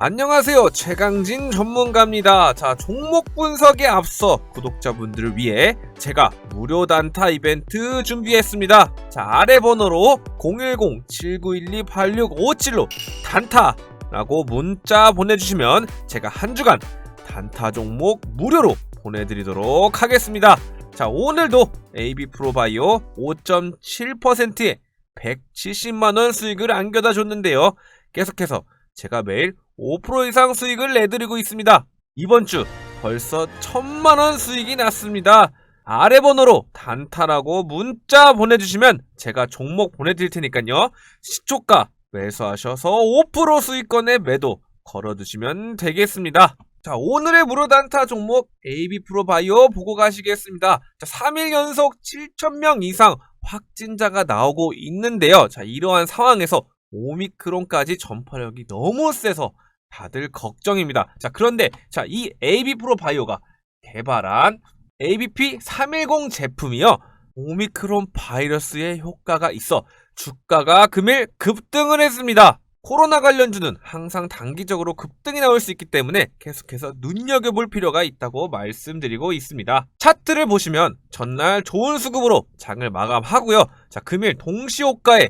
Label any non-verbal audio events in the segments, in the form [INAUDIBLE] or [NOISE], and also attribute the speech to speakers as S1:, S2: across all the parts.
S1: 안녕하세요. 최강진 전문가입니다. 자, 종목 분석에 앞서 구독자분들을 위해 제가 무료 단타 이벤트 준비했습니다. 자, 아래 번호로 010-7912-8657로 단타라고 문자 보내주시면 제가 한 주간 단타 종목 무료로 보내드리도록 하겠습니다. 자, 오늘도 AB 프로바이오 5.7%의 170만원 수익을 안겨다 줬는데요. 계속해서 제가 매일 5% 이상 수익을 내드리고 있습니다. 이번 주 벌써 천만원 수익이 났습니다. 아래 번호로 단타라고 문자 보내주시면 제가 종목 보내드릴 테니까요. 시초가 매수하셔서 5% 수익권에 매도 걸어두시면 되겠습니다. 자, 오늘의 무료 단타 종목 AB 프로바이오 보고 가시겠습니다. 자, 3일 연속 7,000명 이상 확진자가 나오고 있는데요. 자, 이러한 상황에서 오미크론까지 전파력이 너무 세서 다들 걱정입니다. 자, 그런데 자, 이 AB 프로 바이오가 개발한 ABP 310 제품이요. 오미크론 바이러스의 효과가 있어 주가가 금일 급등을 했습니다. 코로나 관련주는 항상 단기적으로 급등이 나올 수 있기 때문에 계속해서 눈여겨볼 필요가 있다고 말씀드리고 있습니다. 차트를 보시면 전날 좋은 수급으로 장을 마감하고요. 자, 금일 동시호가에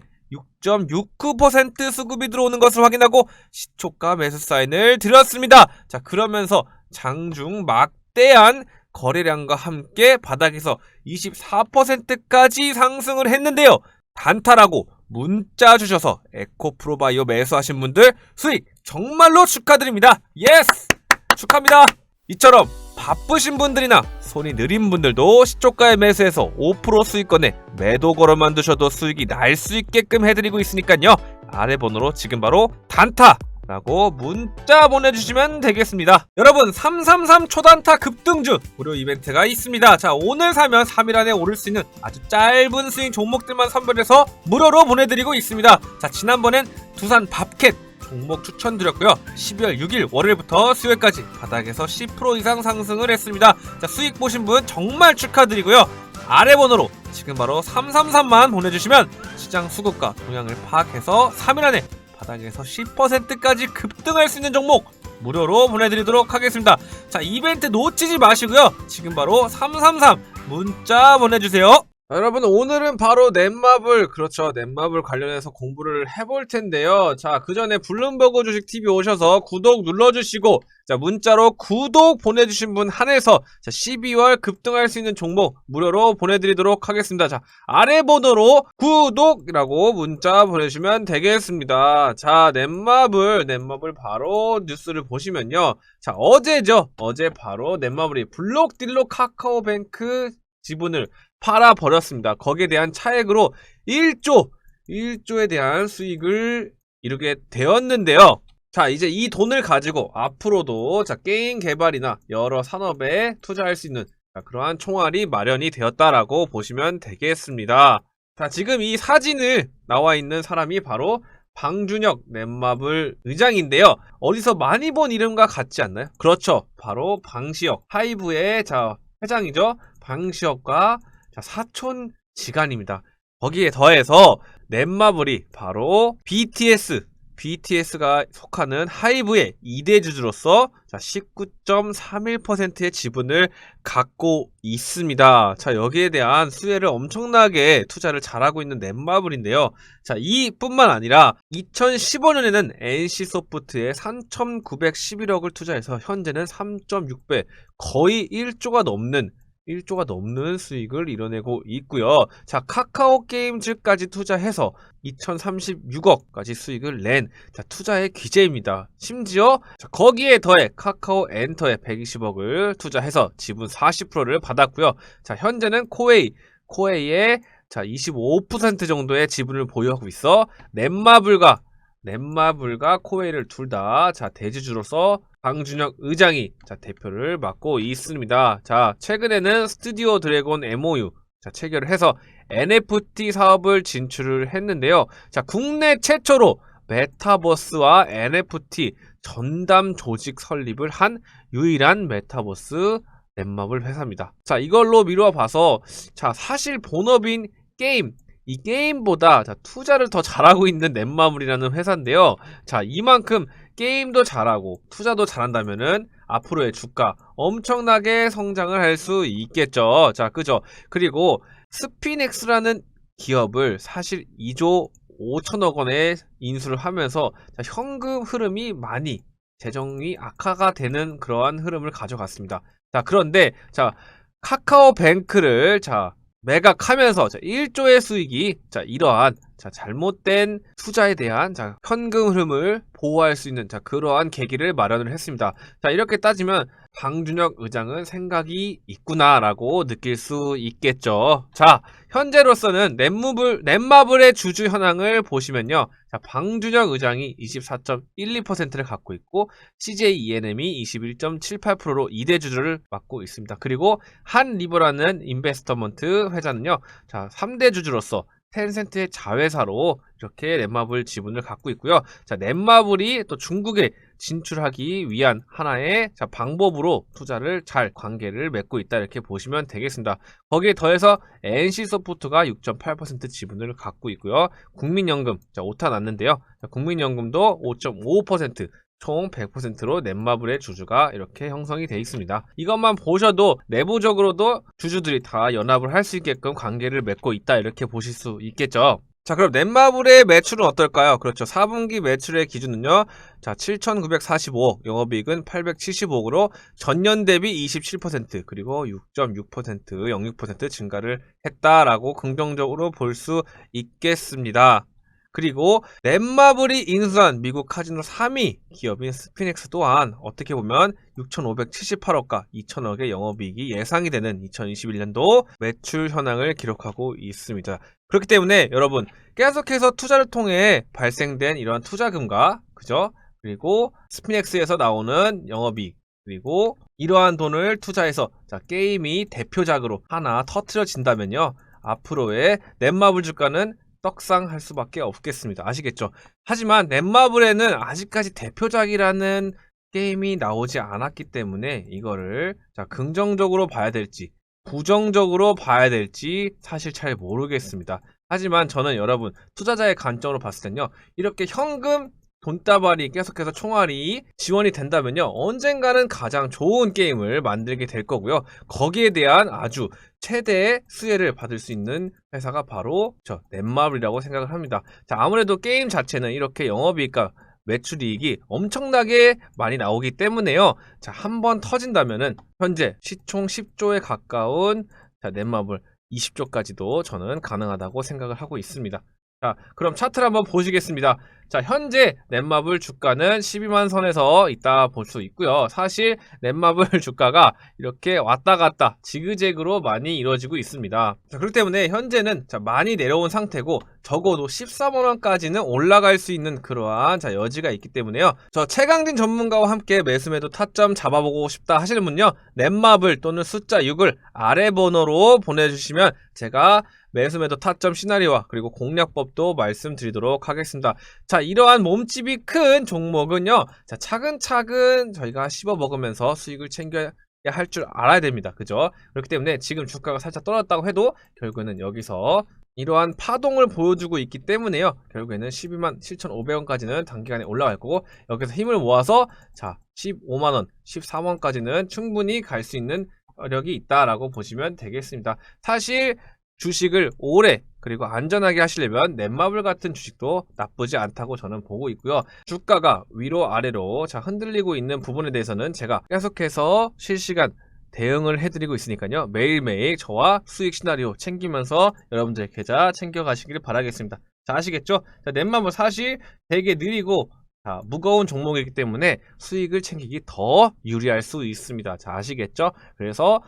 S1: 6.69% 수급이 들어오는 것을 확인하고 시초가 매수 사인을 드렸습니다. 자, 그러면서 장중 막대한 거래량과 함께 바닥에서 24%까지 상승을 했는데요. 단타라고 문자 주셔서 에코 프로바이오 매수하신 분들 수익 정말로 축하드립니다. 예스! 축하합니다. 이처럼 바쁘신 분들이나 손이 느린 분들도 시초가에 매수해서 5% 수익권에 매도 걸어만 두셔도 수익이 날 수 있게끔 해드리고 있으니까요. 아래 번호로 지금 바로 단타! 라고 문자 보내주시면 되겠습니다. 여러분 333 초단타 급등주 무료 이벤트가 있습니다. 자 오늘 사면 3일 안에 오를 수 있는 아주 짧은 스윙 종목들만 선별해서 무료로 보내드리고 있습니다. 자 지난번엔 두산 밥캣 종목 추천드렸고요. 12월 6일 월요일부터 수요일까지 바닥에서 10% 이상 상승을 했습니다. 자, 수익 보신 분 정말 축하드리고요. 아래 번호로 지금 바로 333만 보내주시면 시장 수급과 동향을 파악해서 3일 안에 바닥에서 10%까지 급등할 수 있는 종목 무료로 보내드리도록 하겠습니다. 자, 이벤트 놓치지 마시고요. 지금 바로 333 문자 보내주세요. 여러분 오늘은 바로 넷마블 그렇죠. 넷마블 관련해서 공부를 해볼 텐데요. 자 그 전에 블룸버그 주식 TV 오셔서 구독 눌러주시고 자 문자로 구독 보내주신 분 한해서 자 12월 급등할 수 있는 종목 무료로 보내드리도록 하겠습니다. 자 아래 번호로 구독이라고 문자 보내주시면 되겠습니다. 자 넷마블 넷마블 바로 뉴스를 보시면요. 자 어제죠. 어제 바로 넷마블이 블록딜로 카카오뱅크 지분을 팔아버렸습니다. 거기에 대한 차액으로 1조, 1조에 대한 수익을 이루게 되었는데요. 자, 이제 이 돈을 가지고 앞으로도 자, 게임 개발이나 여러 산업에 투자할 수 있는 자, 그러한 총알이 마련이 되었다라고 보시면 되겠습니다. 자, 지금 이 사진을 나와 있는 사람이 바로 방준혁 넷마블 의장인데요. 어디서 많이 본 이름과 같지 않나요? 그렇죠. 바로 방시혁 하이브의 자, 회장이죠. 방시혁과 자, 사촌 지간입니다. 거기에 더해서 넷마블이 바로 BTS, BTS가 속하는 하이브의 2대 주주로서 19.31%의 지분을 갖고 있습니다. 자, 여기에 대한 수혜를 엄청나게 투자를 잘하고 있는 넷마블인데요. 자, 이뿐만 아니라 2015년에는 NC소프트에 3,911억을 투자해서 현재는 3.6배, 거의 1조가 넘는 1조가 넘는 수익을 이뤄내고 있고요. 자, 카카오 게임즈까지 투자해서 2036억까지 수익을 낸 자, 투자의 기재입니다. 심지어 자, 거기에 더해 카카오 엔터에 120억을 투자해서 지분 40%를 받았고요. 자, 현재는 코웨이, 코웨이의 자, 25% 정도의 지분을 보유하고 있어 넷마블과 넷마블과 코웨이를 둘 다 자, 대주주로서 방준혁 의장이 자, 대표를 맡고 있습니다. 자, 최근에는 스튜디오 드래곤 MOU 자, 체결을 해서 NFT 사업을 진출을 했는데요. 자, 국내 최초로 메타버스와 NFT 전담 조직 설립을 한 유일한 메타버스 넷마블 회사입니다. 자, 이걸로 미루어 봐서 자, 사실 본업인 게임 이 게임보다 자, 투자를 더 잘하고 있는 넷마블이라는 회사인데요. 자, 이만큼 게임도 잘하고 투자도 잘한다면은 앞으로의 주가 엄청나게 성장을 할 수 있겠죠. 자, 그죠? 그리고 스피넥스라는 기업을 사실 2조 5천억 원에 인수를 하면서 자, 현금 흐름이 많이 재정이 악화가 되는 그러한 흐름을 가져갔습니다. 자, 그런데 자, 카카오뱅크를 자, 매각하면서 자, 1조의 수익이 자, 이러한 자, 잘못된 투자에 대한 자, 현금 흐름을 보호할 수 있는 자, 그러한 계기를 마련을 했습니다. 자, 이렇게 따지면 방준혁 의장은 생각이 있구나라고 느낄 수 있겠죠. 자, 현재로서는 넷마블, 넷마블의 주주 현황을 보시면요. 자, 방준혁 의장이 24.12%를 갖고 있고 CJ ENM이 21.78%로 2대 주주를 맡고 있습니다. 그리고 한 리버라는 인베스터먼트 회사는요. 자, 3대 주주로서 텐센트의 자회사로 이렇게 넷마블 지분을 갖고 있고요. 자, 넷마블이 또 중국에 진출하기 위한 하나의 자, 방법으로 투자를 잘 관계를 맺고 있다 이렇게 보시면 되겠습니다. 거기에 더해서 NC소프트가 6.8% 지분을 갖고 있고요. 국민연금 자, 오타 났는데요. 자, 국민연금도 5.55% 총 100%로 넷마블의 주주가 이렇게 형성이 되어 있습니다. 이것만 보셔도 내부적으로도 주주들이 다 연합을 할 수 있게끔 관계를 맺고 있다 이렇게 보실 수 있겠죠. 자 그럼 넷마블의 매출은 어떨까요? 그렇죠. 4분기 매출의 기준은요. 자 7,945억, 영업이익은 875억으로 전년 대비 27% 그리고 6.6% 0.6% 증가를 했다라고 긍정적으로 볼 수 있겠습니다. 그리고 넷마블이 인수한 미국 카지노 3위 기업인 스피넥스 또한 어떻게 보면 6,578억과 2,000억의 영업이익이 예상이 되는 2021년도 매출 현황을 기록하고 있습니다. 그렇기 때문에 여러분 계속해서 투자를 통해 발생된 이러한 투자금과 그죠? 그리고 스피넥스에서 나오는 영업이익 그리고 이러한 돈을 투자해서 자, 게임이 대표작으로 하나 터트려진다면요. 앞으로의 넷마블 주가는 떡상할 수밖에 없겠습니다. 아시겠죠? 하지만 넷마블에는 아직까지 대표작이라는 게임이 나오지 않았기 때문에 이거를 자, 긍정적으로 봐야 될지 부정적으로 봐야 될지 사실 잘 모르겠습니다. 하지만 저는 여러분 투자자의 관점으로 봤을 텐요. 이렇게 현금 돈다발이 계속해서 총알이 지원이 된다면요. 언젠가는 가장 좋은 게임을 만들게 될 거고요. 거기에 대한 아주 최대의 수혜를 받을 수 있는 회사가 바로 저 넷마블이라고 생각을 합니다. 자, 아무래도 게임 자체는 이렇게 영업이익과 매출이익이 엄청나게 많이 나오기 때문에요. 자, 한 번 터진다면은 현재 시총 10조에 가까운 자, 넷마블 20조까지도 저는 가능하다고 생각을 하고 있습니다. 자, 그럼 차트를 한번 보시겠습니다. 자, 현재 넷마블 주가는 12만 선에서 있다 볼 수 있고요. 사실 넷마블 [LAUGHS] 주가가 이렇게 왔다 갔다 지그재그로 많이 이루어지고 있습니다. 자, 그렇기 때문에 현재는 자, 많이 내려온 상태고 적어도 13만 원까지는 올라갈 수 있는 그러한 자, 여지가 있기 때문에요. 저 최강진 전문가와 함께 매수매도 타점 잡아보고 싶다 하시는 분요. 넷마블 또는 숫자 6을 아래 번호로 보내주시면 제가 매수매도 타점 시나리오와 그리고 공략법도 말씀드리도록 하겠습니다. 자, 이러한 몸집이 큰 종목은요. 자, 차근차근 저희가 씹어 먹으면서 수익을 챙겨야 할줄 알아야 됩니다. 그죠? 그렇기 때문에 지금 주가가 살짝 떨어졌다고 해도 결국에는 여기서 이러한 파동을 보여주고 있기 때문에요. 결국에는 12만 7,500원까지는 단기간에 올라갈 거고 여기서 힘을 모아서 자 15만 원, 14만원까지는 충분히 갈 수 있는 여력이 있다라고 보시면 되겠습니다. 사실 주식을 오래 그리고 안전하게 하시려면 넷마블 같은 주식도 나쁘지 않다고 저는 보고 있고요. 주가가 위로 아래로 자 흔들리고 있는 부분에 대해서는 제가 계속해서 실시간 대응을 해드리고 있으니까요. 매일매일 저와 수익 시나리오 챙기면서 여러분들의 계좌 챙겨가시길 바라겠습니다. 자, 아시겠죠? 자, 넷마블 사실 되게 느리고 자, 무거운 종목이기 때문에 수익을 챙기기 더 유리할 수 있습니다. 자, 아시겠죠? 그래서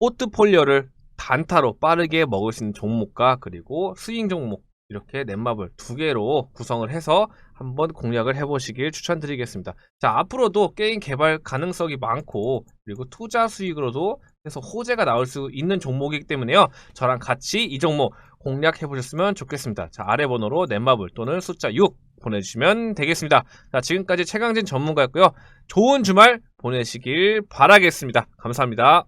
S1: 포트폴리오를 단타로 빠르게 먹을 수 있는 종목과 그리고 스윙 종목 이렇게 넷마블 두 개로 구성을 해서 한번 공략을 해보시길 추천드리겠습니다. 자 앞으로도 게임 개발 가능성이 많고 그리고 투자 수익으로도 해서 호재가 나올 수 있는 종목이기 때문에요. 저랑 같이 이 종목 공략해 보셨으면 좋겠습니다. 자 아래 번호로 넷마블 또는 숫자 6 보내주시면 되겠습니다. 자 지금까지 최강진 전문가였고요. 좋은 주말 보내시길 바라겠습니다. 감사합니다.